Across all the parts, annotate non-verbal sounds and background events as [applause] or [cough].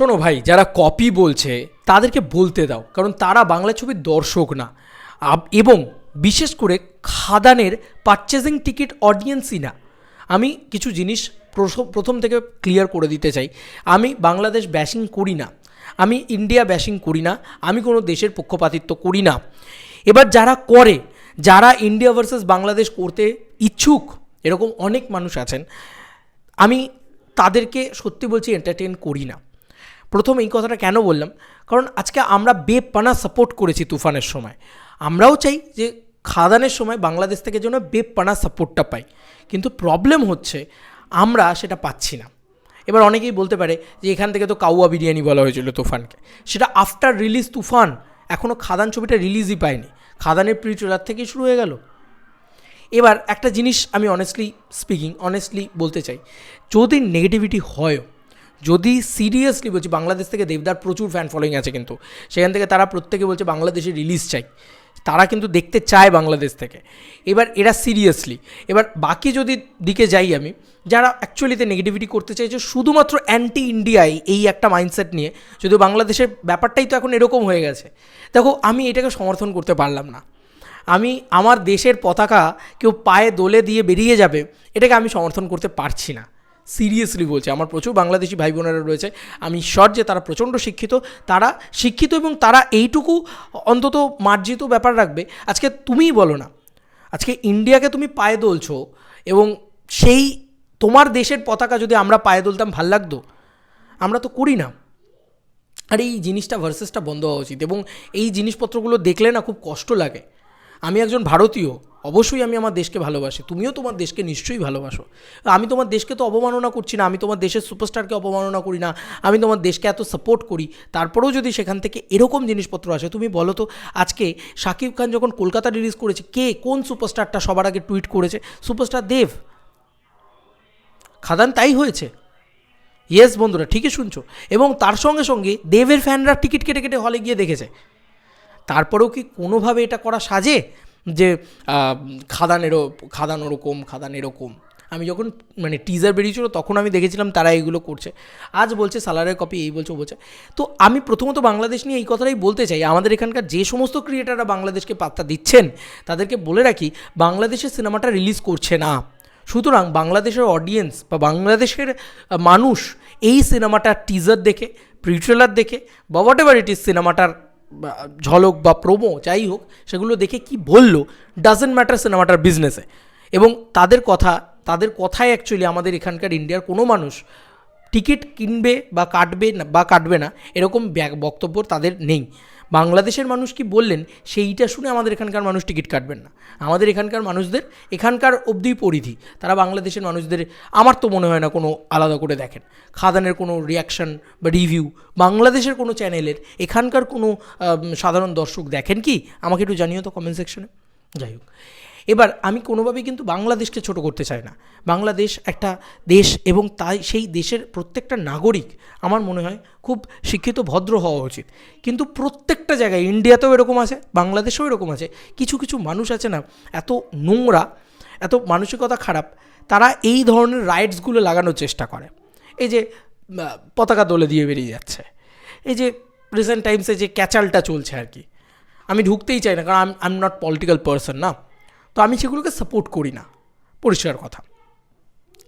শোনো ভাই, যারা কপি বলছে, তাদেরকে বলতে দাও, কারণ তারা বাংলা ছবির দর্শক না। এবং বিশেষ করে খাদানের পারচেজিং টিকিট অডিয়েন্সই না। আমি কিছু জিনিস প্রথম থেকে ক্লিয়ার করে দিতে চাই। আমি বাংলাদেশ ব্যাশিং করি না। আমি ইন্ডিয়া ব্যাশিং করি না। আমি কোনো দেশের পক্ষপাতিত্ব করি না। এবার যারা করে, যারা ইন্ডিয়া ভার্সেস বাংলাদেশ করতে ইচ্ছুক, এরকম অনেক মানুষ আছেন, আমি তাদেরকে সত্যি বলছি এন্টারটেন করি না। প্রথম এই কথাটা কেন বললাম? কারণ আজকে আমরা বেপানা সাপোর্ট করেছি তুফানের সময়। আমরাও চাই যে খাদানের সময় বাংলাদেশ থেকে যেন বেপানা সাপোর্টটা পাই। কিন্তু প্রবলেম হচ্ছে, আমরা সেটা পাচ্ছি না। এবার অনেকেই বলতে পারে যে এখান থেকে তো কাউয়া বিরিয়ানি বলা হয়েছিল তুফানকে। সেটা আফটার রিলিজ তুফান এখনও খাদান ছবিটা রিলিজই পায়নি। খাদানের প্রি ট্রেলার থেকেই শুরু হয়ে গেল। এবার একটা জিনিস আমি অনেস্টলি স্পিকিং অনেস্টলি বলতে চাই, যদি নেগেটিভিটি হয় যদি সিরিয়াসলি বলছি, বাংলাদেশ থেকে দেবদার প্রচুর ফ্যান ফলোয়িং আছে কিন্তু। সেখান থেকে তারা প্রত্যেকে বলছে বাংলাদেশে রিলিজ চাই। তারা কিন্তু দেখতে চায় বাংলাদেশ থেকে। এবার এরা সিরিয়াসলি এবার বাকি যদি দিকে যাই আমি, যারা অ্যাকচুয়ালিতে নেগেটিভিটি করতে চাইছে, শুধুমাত্র অ্যান্টি ইন্ডিয়ায় এই একটা মাইন্ডসেট নিয়ে, যদিও বাংলাদেশের ব্যাপারটাই তো এখন এরকম হয়ে গেছে। দেখো, আমি এটাকে সমর্থন করতে পারলাম না। আমি আমার দেশের পতাকা কেউ পায়ে দোলে দিয়ে বেরিয়ে যাবে, এটাকে আমি সমর্থন করতে পারছি না। সিরিয়াসলি বলছি, আমার প্রচুর বাংলাদেশি ভাই বোনেরা রয়েছে, আমি ঈশ্বর যে তারা প্রচণ্ড শিক্ষিত, তারা শিক্ষিত এবং তারা এইটুকু অন্তত মার্জিত ব্যাপার রাখবে, আজকে তুমিই বলো না, আজকে ইন্ডিয়াকে তুমি পায়ে দোলছো এবং সেই তোমার দেশের পতাকা যদি আমরা পায়ে দোলতাম ভালো লাগতো, আমরা তো করি না। আর এই জিনিসটা ভার্সেসটা বন্ধ হওয়া উচিত এবং এই জিনিসপত্রগুলো দেখলে না খুব কষ্ট লাগে। আমি একজন ভারতীয়, অবশ্যই আমি আমার দেশকে ভালোবাসি। তুমিও তোমার দেশকে নিশ্চয়ই ভালোবাসো। আমি তোমার দেশকে তো অবমাননা করছি না, আমি তোমার দেশের সুপারস্টারকে অবমাননা করি না, আমি তোমার দেশকে এত সাপোর্ট করি। তারপরেও যদি সেখান থেকে এরকম জিনিসপত্র আসে, তুমি বলো তো, আজকে শাকিব খান যখন কলকাতা রিলিজ করেছে, কে কোন সুপারস্টারটা সবার আগে টুইট করেছে? সুপারস্টার দেব। খাদান তাই হয়েছে। ইয়েস বন্ধুরা, ঠিকই শুনছো। এবং তার সঙ্গে সঙ্গে দেবের ফ্যানরা টিকিট কেটে কেটে হলে গিয়ে দেখেছে। তারপরেও কি কোনোভাবে এটা করা সাজে যে খাদান এরো খাদান ওরকম, খাদান এরকম? আমি যখন মানে টিজার বেরিয়েছিল তখন আমি দেখেছিলাম তারা এইগুলো করছে। আজ বলছে সালারের কপি এই বলছে বলছে। তো আমি প্রথমত বাংলাদেশ নিয়ে এই কথাটাই বলতে চাই। আমাদের এখানকার যে সমস্ত ক্রিয়েটাররা বাংলাদেশকে পাত্তা দিচ্ছেন, তাদেরকে বলে রাখি, বাংলাদেশের সিনেমাটা রিলিজ করছে না। সুতরাং বাংলাদেশের অডিয়েন্স বা বাংলাদেশের মানুষ এই সিনেমাটার টিজার দেখে প্রি ট্রেলার দেখে, বা হোয়াট এভার ইট ইজ সিনেমাটার ঝলক বা প্রোমো যাই হোক, সেগুলো দেখে কি বলল ডাজেন্ট ম্যাটার সিনেমাটার বিজনেসে এবং তাদের কথা, তাদের কথায় অ্যাকচুয়ালি আমাদের এখানকার ইন্ডিয়ার কোনো মানুষ টিকিট কিনবে বা কাটবে না, বা কাটবে না, এরকম বক্তব্য তাদের নেই। বাংলাদেশের মানুষ কি বললেন, সেইটা শুনে আমাদের এখানকার মানুষ টিকিট কাটবেন না। আমাদের এখানকার মানুষদের, এখানকার অবধি পরিধি, তারা বাংলাদেশের মানুষদের, আমার তো মনে হয় না কোনো আলাদা করে দেখেন। খাদানের কোনো রিয়াকশান বা রিভিউ বাংলাদেশের কোনো চ্যানেলের এখানকার কোনো সাধারণ দর্শক দেখেন কি? আমাকে একটু জানিও তো কমেন্ট সেকশনে যাই হোক। এবার আমি কোনোভাবেই কিন্তু বাংলাদেশকে ছোট করতে চাই না। বাংলাদেশ একটা দেশ এবং তাই সেই দেশের প্রত্যেকটা নাগরিক আমার মনে হয় খুব শিক্ষিত, ভদ্র হওয়া উচিত। কিন্তু প্রত্যেকটা জায়গায় ইন্ডিয়াতেও এরকম আছে, বাংলাদেশেও এরকম আছে। কিছু কিছু মানুষ আছে না, এত নোংরা, এত মানসিকতা খারাপ, তারা এই ধরনের রাইটসগুলো লাগানোর চেষ্টা করে। এই যে পতাকা দোলে দিয়ে বেরিয়ে যাচ্ছে। এই যে রিসেন্ট টাইমসে যে ক্যাচালটা চলছে আর কি। আমি ঢুকতেই চাই না, কারণ I am not political person না। আমি সেগুলোকে সাপোর্ট করি না। পরিষ্কার কথা।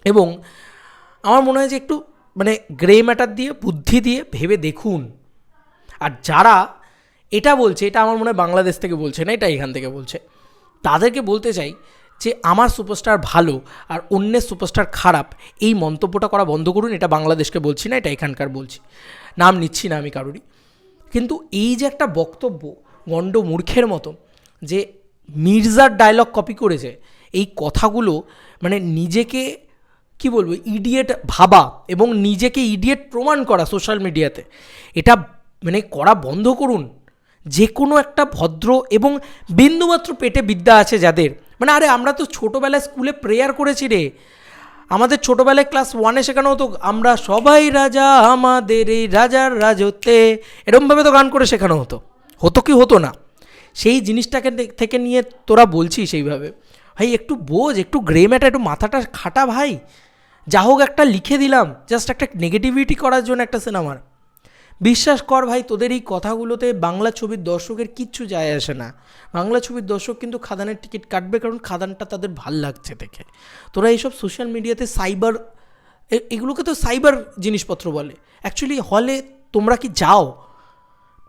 এবং আমার মনে হয় যে একটু মানে গ্রে ম্যাটার দিয়ে, বুদ্ধি দিয়ে ভেবে দেখুন। আর যারা এটা বলছে, এটা আমার মনে হয় বাংলাদেশ থেকে বলছে, না এটা এখান থেকে বলছে, তাদেরকে বলতে চাই যে আমার সুপারস্টার ভালো আর অন্যের সুপারস্টার খারাপ, এই মন্তব্যটা করা বন্ধ করুন, এটা বাংলাদেশকে বলছি না, এটা এখানকার বলছি। নাম নিচ্ছি না আমি কারোরই। কিন্তু এই যে একটা বক্তব্য গণ্ড মূর্খের মতো যে মির্জার ডায়লগ কপি করেছে, এই কথাগুলো মানে নিজেকে, কি বলব ইডিয়েট ভাবা এবং নিজেকে ইডিয়েট প্রমাণ করা সোশ্যাল মিডিয়াতে এটা মানে করা বন্ধ করুন। যে কোনো একটা ভদ্র এবং বিন্দুমাত্র পেটে বিদ্যা আছে যাদের। মানে আরে আমরা তো ছোটোবেলায় স্কুলে প্রেয়ার করেছি রে। আমাদের ছোটোবেলায় ক্লাস ওয়ানে শেখানো হতো, আমরা সবাই রাজা, আমাদের এই রাজার রাজত্বে। এরমভাবে তো গান করে শেখানো হতো। হতো কি হতো না? সেই জিনিসটাকে থেকে নিয়ে তোরা বলছিস সেইভাবে ভাই, একটু বোঝ, একটু গ্রে ম্যাটা একটু মাথাটা খাটা ভাই। যা হোক একটা লিখে দিলাম জাস্ট একটা নেগেটিভিটি করার জন্য একটা সিনেমার বিশ্বাস কর ভাই, তোদের এই কথাগুলোতে বাংলা ছবির দর্শকের কিচ্ছু যায় আসে না। বাংলা ছবির দর্শক কিন্তু খাদানের টিকিট কাটবে কারণ খাদানটা তাদের ভালো লাগছে দেখে। তোরা এইসব সোশ্যাল মিডিয়াতে সাইবার এগুলোকে তো সাইবার জিনিসপত্র বলে। অ্যাকচুয়ালি হলে তোমরা কি যাও?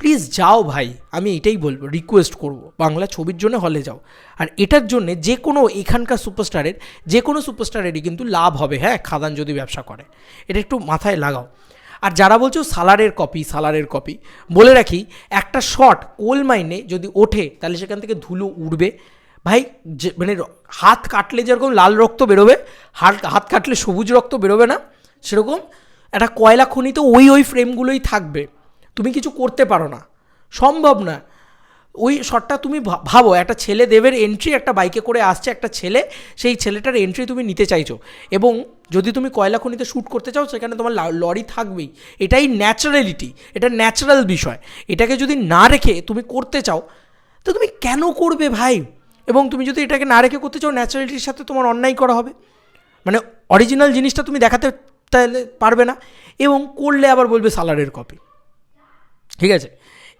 প্লিজ যাও ভাই, আমি এটাই বলব রিকোয়েস্ট করব, বাংলা ছবির জন্য হলে যাও। আর এটার জন্য যে কোনো এখানকার সুপারস্টারের যে কোনো সুপারস্টারেরই কিন্তু লাভ হবে হ্যাঁ খাদান যদি ব্যবসা করে। এটা একটু মাথায় লাগাও। আর যারা বলছো সালারের কপি সালারের কপি বলে রাখি, একটা শট কোল মাইনে যদি ওঠে, তাহলে সেখান থেকে ধুলো উড়বে। ভাই, যে মানে হাত কাটলে যেরকম লাল রক্ত বেরোবে হাত হাত কাটলে সবুজ রক্ত বেরোবে না, সেরকম একটা কয়লা খনিতে ওই ওই ফ্রেমগুলোই থাকবে। তুমি কিছু করতে পারো না। সম্ভব না। ওই শটটা তুমি ভাবো, একটা ছেলে দেবের এন্ট্রি একটা বাইকে করে আসছে, একটা ছেলে, সেই ছেলেটার এন্ট্রি তুমি নিতে চাইছো এবং যদি তুমি কয়লা খনিতে শ্যুট করতে চাও, সেখানে তোমার লরি থাকবেই। এটাই ন্যাচারালিটি এটা ন্যাচারাল বিষয়। এটাকে যদি না রেখে তুমি করতে চাও, তো তুমি কেন করবে ভাই? এবং তুমি যদি এটাকে না রেখে করতে চাও ন্যাচারালিটির সাথে তোমার অন্যায় করা হবে। মানে অরিজিনাল জিনিসটা তুমি দেখাতে তাহলে পারবে না। এবং করলে আবার বলবে সালারের কপি ঠিক আছে?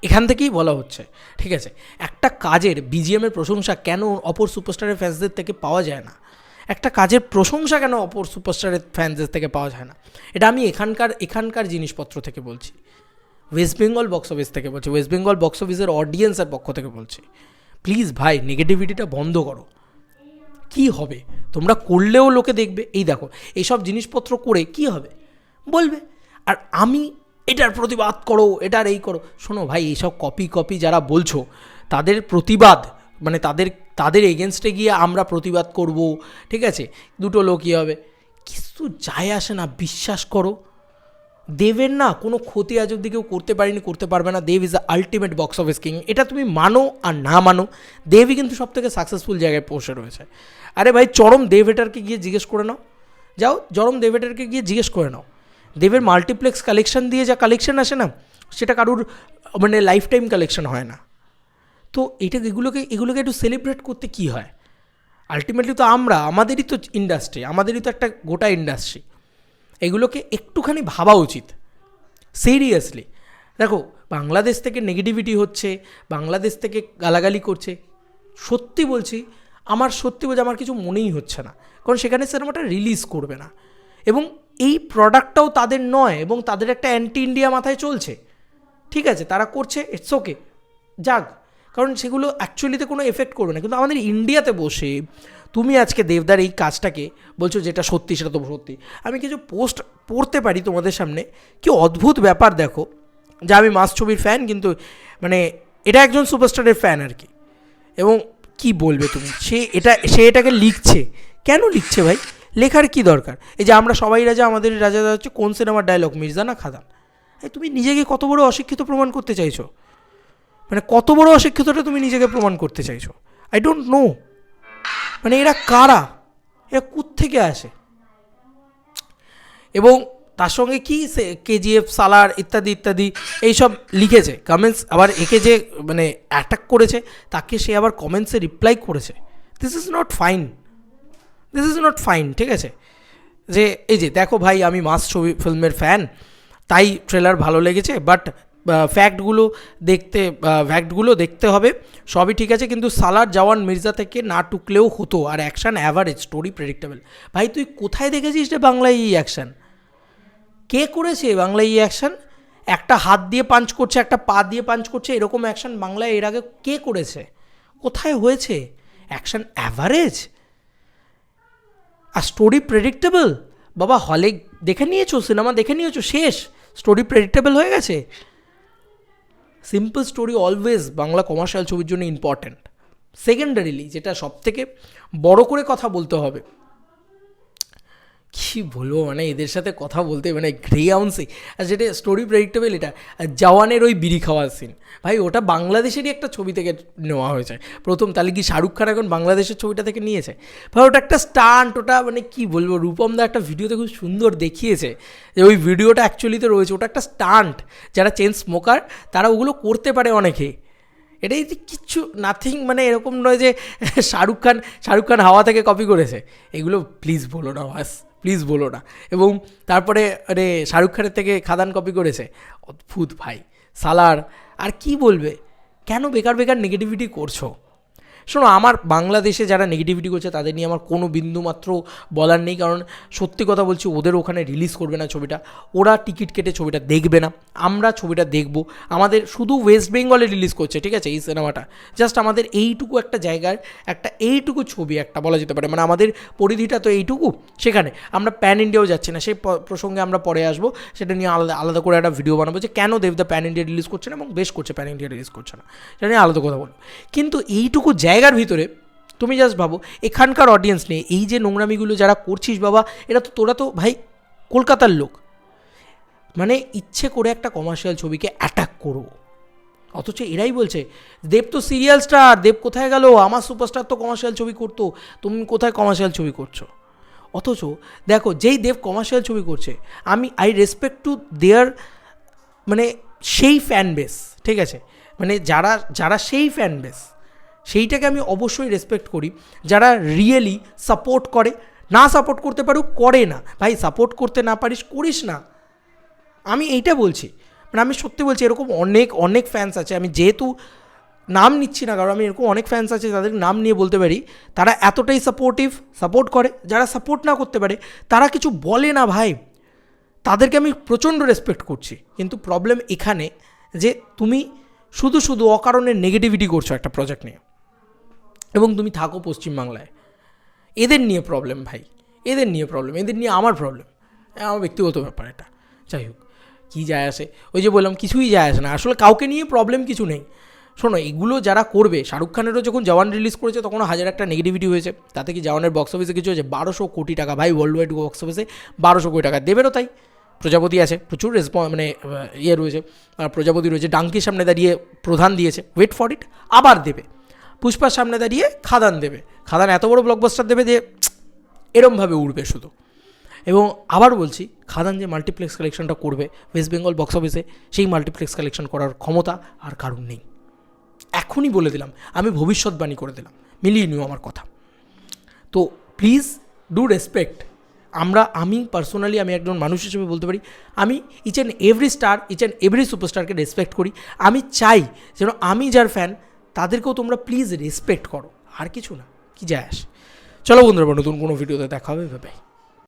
এখান থেকেই বলা হচ্ছে, ঠিক আছে? একটা কাজের বিজিএমের প্রশংসা কেন অপর সুপারস্টারের ফ্যান্সদের থেকে পাওয়া যায় না? একটা কাজের প্রশংসা কেন অপর সুপারস্টারের ফ্যান্সদের থেকে পাওয়া যায় না? এটা আমি এখানকার এখানকার জিনিসপত্র থেকে বলছি। ওয়েস্ট বেঙ্গল বক্স অফিস থেকে বলছি ওয়েস্ট বেঙ্গল বক্স অফিসের অডিয়েন্সের পক্ষ থেকে বলছি। প্লিজ ভাই নেগেটিভিটিটা বন্ধ করো। কি হবে? তোমরা করলেও লোকে দেখবে। এই দেখো, এইসব জিনিসপত্র করে কি হবে? বলবে। আর আমি এটার প্রতিবাদ করো, এটার এই করো। শোনো ভাই এইসব কপি কপি যারা বলছো, তাদের প্রতিবাদ মানে তাদের তাদের এগেনস্টে গিয়ে আমরা প্রতিবাদ করব, ঠিক আছে? দুটো লোকই হবে। কিছু যায় আসে না, বিশ্বাস করো। দেবের না কোনো ক্ষতি আজ অব্দি কেউ করতে পারেনি, করতে পারবে না। Dev is the ultimate box office king এটা তুমি মানো আর না মানো, দেবই কিন্তু সব থেকে সাকসেসফুল জায়গায় পৌঁছে রয়েছে। আরে ভাই, চরম দেব দেভেটারকে গিয়ে জিজ্ঞেস করে নাও। যাও, চরম দেভেটারকে গিয়ে জিজ্ঞেস করে নাও। দেবের মাল্টিপ্লেক্স কালেকশন দিয়ে যা কালেকশন আসে না, সেটা কারুর মানে লাইফ টাইম কালেকশন হয় না। তো এটা এগুলোকে এগুলোকে একটু সেলিব্রেট করতে কি হয়? আলটিমেটলি তো আমরা, আমাদেরই তো ইন্ডাস্ট্রি আমাদেরই তো একটা গোটা ইন্ডাস্ট্রি এগুলোকে একটুখানি ভাবা উচিত। সিরিয়াসলি দেখো, বাংলাদেশ থেকে নেগেটিভিটি হচ্ছে, বাংলাদেশ থেকে গালাগালি করছে। সত্যি বলছি, আমার সত্যি বলছি আমার কিছু মনেই হচ্ছে না। কারণ সেখানে সিনেমাটা রিলিজ করবে না। এবং এই প্রোডাক্টটাও তাদের নয় এবং তাদের একটা অ্যান্টি ইন্ডিয়া মাথায় চলছে। ঠিক আছে, তারা করছে ইটস ওকে যাক, কারণ সেগুলো অ্যাকচুয়ালিতে কোনো এফেক্ট করবে না। কিন্তু আমাদের ইন্ডিয়াতে বসে তুমি আজকে দেবদার এই কাজটাকে বলছো যেটা সত্যি, সেটা তো সত্যি। আমি কিছু পোস্ট পড়তে পারি তোমাদের সামনে। কি অদ্ভুত ব্যাপার দেখো। যা আমি মাস ছবির ফ্যান কিন্তু মানে এটা একজন সুপারস্টারের ফ্যান আর কি। এবং কি বলবে তুমি? সে এটা, সে এটাকে লিখছে। কেন লিখছে ভাই? লেখার কি দরকার? এই যে আমরা সবাই রাজা, আমাদের রাজা হচ্ছে কোন সিনেমার ডায়লগ মির্জা না খাদান? তুমি নিজেকে কত বড় অশিক্ষিত প্রমাণ করতে চাইছো? মানে কত বড় অশিক্ষিতটা তুমি নিজেকে প্রমাণ করতে চাইছো? আই ডোন্ট নো মানে এরা কারা? এরা থেকে আসে? এবং তার সঙ্গে কি কেজিএফ, সালার ইত্যাদি ইত্যাদি, এইসব লিখেছে কমেন্টস আবার একে যে মানে অ্যাটাক করেছে, তাকে সে আবার কমেন্টসে রিপ্লাই করেছে। This is not fine this is not fine ঠিক আছে? যে, এই যে, দেখো ভাই, আমি মাস ছবি, ফিল্মের ফ্যান তাই ট্রেলার ভালো লেগেছে বাট ফ্যাক্টগুলো দেখতে ফ্যাক্টগুলো দেখতে হবে, সবই ঠিক আছে, কিন্তু সালার জওয়ান মির্জা থেকে না টুকলেও হতো, আর অ্যাকশান অ্যাভারেজ স্টোরি প্রেডিক্টেবল ভাই, তুই কোথায় দেখেছিস রে বাংলায় এই অ্যাকশান কে করেছে বাংলায় এই অ্যাকশান একটা হাত দিয়ে পাঞ্চ করছে, একটা পা দিয়ে পাঞ্চ করছে, এরকম অ্যাকশান বাংলায় এর আগে কে করেছে? কোথায় হয়েছে? অ্যাকশান অ্যাভারেজ আর স্টোরি প্রেডিক্টেবল বাবা হলে দেখে নিয়েছো সিনেমা দেখে নিয়েছো, শেষ। স্টোরি প্রেডিক্টেবল হয়ে গেছে। Simple story always Bangla commercial ছবির জন্য ইম্পর্ট্যান্ট সেকেন্ডারিলি যেটা সব থেকে বড় করে কথা বলতে হবে। কী বলব মানে এদের সাথে কথা বলতে মানে গ্রে আউন্সে আর যেটা স্টোরি প্রেডিক্টেবল এটা জওয়ানের ওই বিড়ি খাওয়ার সিন ভাই, ওটা বাংলাদেশেরই একটা ছবি থেকে নেওয়া হয়েছে। প্রথম তাহলে কি শাহরুখ খান এখন বাংলাদেশের ছবিটা থেকে নিয়েছে? ভাই, ওটা একটা স্টান্ট ওটা মানে কি বলব, রূপম দা একটা ভিডিওতে খুব সুন্দর দেখিয়েছে যে ওই ভিডিওটা অ্যাকচুয়ালিতে রয়েছে। ওটা একটা স্টান্ট যারা চেন স্মোকার তারা ওগুলো করতে পারে অনেকে। এটাই যে কিচ্ছু নাথিং মানে এরকম নয় যে [laughs] শাহরুখ খান শাহরুখ খান হাওয়া থেকে কপি করেছে। এগুলো প্লিজ বলো না, বাস প্লিজ বলো না। এবং তারপরে মানে শাহরুখ খানের থেকে খাদান কপি করেছে। অদ্ভুত ভাই, সালার, আর কি বলবে? কেন বেকার বেকার নেগেটিভিটি করছ? শোনো, আমার বাংলাদেশে যারা নেগেটিভিটি করছে, তাদের নিয়ে আমার কোনো বিন্দু মাত্র বলার নেই। কারণ সত্যি কথা বলছি, ওদের ওখানে রিলিজ করবে না ছবিটা। ওরা টিকিট কেটে ছবিটা দেখবে না। আমরা ছবিটা দেখব। আমাদের শুধু ওয়েস্ট বেঙ্গলে রিলিজ করছে, ঠিক আছে, এই সিনেমাটা। জাস্ট আমাদের এইটুকু একটা জায়গার, একটা এইটুকু ছবি, একটা বলা যেতে পারে। মানে আমাদের পরিধিটা তো এইটুকু। সেখানে আমরা প্যান ইন্ডিয়াও যাচ্ছি না। সেই প্রসঙ্গে আমরা পরে আসব। সেটা নিয়ে আলাদা আলাদা করে একটা ভিডিও বানাবো যে কেন দেবদা প্যান ইন্ডিয়া রিলিজ করছে না এবং বেশ করছে প্যান ইন্ডিয়া রিলিজ করছে না। সেটা নিয়ে আলাদা কথা বলব। কিন্তু এইটুকু জায়গার ভিতরে, তুমি জাস্ট ভাবো, এখানকার অডিয়েন্স নিয়ে এই যে নোংরামিগুলো যারা করছিস বাবা এটা তো, তোরা তো ভাই কলকাতার লোক। মানে ইচ্ছে করে একটা কমার্শিয়াল ছবিকে অ্যাটাক করব। অথচ এরাই বলছে, দেব তো সিরিয়াল স্টার দেব কোথায় গেল? আমার সুপারস্টার তো কমার্শিয়াল ছবি করতো, তুমি কোথায় কমার্শিয়াল ছবি করছ? অথচ দেখো, যেই দেব কমার্শিয়াল ছবি করছে, আমি আই রেসপেক্ট টু দেয়ার মানে সেই ফ্যান বেস ঠিক আছে? মানে যারা যারা সেই ফ্যান বেস সেইটাকে আমি অবশ্যই রেসপেক্ট করি। যারা রিয়েলি সাপোর্ট করে, না সাপোর্ট করতে পারুক, করে না। ভাই সাপোর্ট করতে না পারিস, করিস না। আমি এইটা বলছি। মানে আমি সত্যি বলছি, এরকম অনেক অনেক ফ্যান্স আছে। আমি যেহেতু নাম নিচ্ছি না, কারণ আমি এরকম অনেক ফ্যান্স আছে তাদের নাম নিয়ে বলতে পারি, তারা এতটাই সাপোর্টিভ সাপোর্ট করে। যারা সাপোর্ট না করতে পারে, তারা কিছু বলে না ভাই। তাদেরকে আমি প্রচণ্ড রেসপেক্ট করছি। কিন্তু প্রবলেম এখানে যে তুমি শুধু শুধু অকারণে নেগেটিভিটি করছ একটা প্রজেক্ট নিয়ে। এবং তুমি থাকো পশ্চিমবাংলায়। এদের নিয়ে প্রবলেম ভাই। এদের নিয়ে প্রবলেম এদের নিয়ে আমার প্রবলেম আমার ব্যক্তিগত ব্যাপার এটা। যাই হোক, কী যায় আসে? ওই যে বললাম, কিছুই যায় আসে না। আসলে কাউকে নিয়ে প্রবলেম কিছু নেই। শোনো, এগুলো যারা করবে, শাহরুখ খানেরও যখন জওয়ান রিলিজ করেছে তখন হাজার একটা নেগেটিভিটি হয়েছে। তাতে কি জওয়ানের বক্স অফিসে কিছু হয়েছে? বারোশো কোটি টাকা, ভাই ওয়ার্ল্ড ওয়াইড বক্স অফিসে বারোশো কোটি টাকা। দেবেরও তাই। প্রজাপতি আছে, প্রচুর রেসপ মানে ইয়ে রয়েছে। প্রজাপতি রয়েছে, ডাঙ্কির সামনে দাঁড়িয়ে প্রধান দিয়েছে। ওয়েট ফর ইট আবার দেবে। পুষ্পার সামনে দাঁড়িয়ে খাদান দেবে। খাদান এত বড় ব্লকবাস্টার দেবে যে এরমভাবে উড়বে শুধু। এবং আবার বলছি, খাদান যে মাল্টিপ্লেক্স কালেকশনটা করবে ওয়েস্ট বেঙ্গল বক্স অফিসে সেই মাল্টিপ্লেক্স কালেকশন করার ক্ষমতা আর কারণ নেই। এখনই বলে দিলাম, আমি ভবিষ্যৎবাণী করে দিলাম। মিলিয়ে নিও আমার কথা। তো প্লিজ ডু রেসপেক্ট আমরা, আমি পার্সোনালি আমি একজন মানুষ হিসেবে বলতে পারি, আমি each and every star each and every সুপারস্টারকে respect করি। আমি চাই যেন আমি যার ফ্যান তাদেরকেও তোমরা প্লিজ রেসপেক্ট করো। আর কিছু না, কি যায় আসে। চলো বন্ধুরা, নতুন কোনো ভিডিওতে দেখা হবে ভাই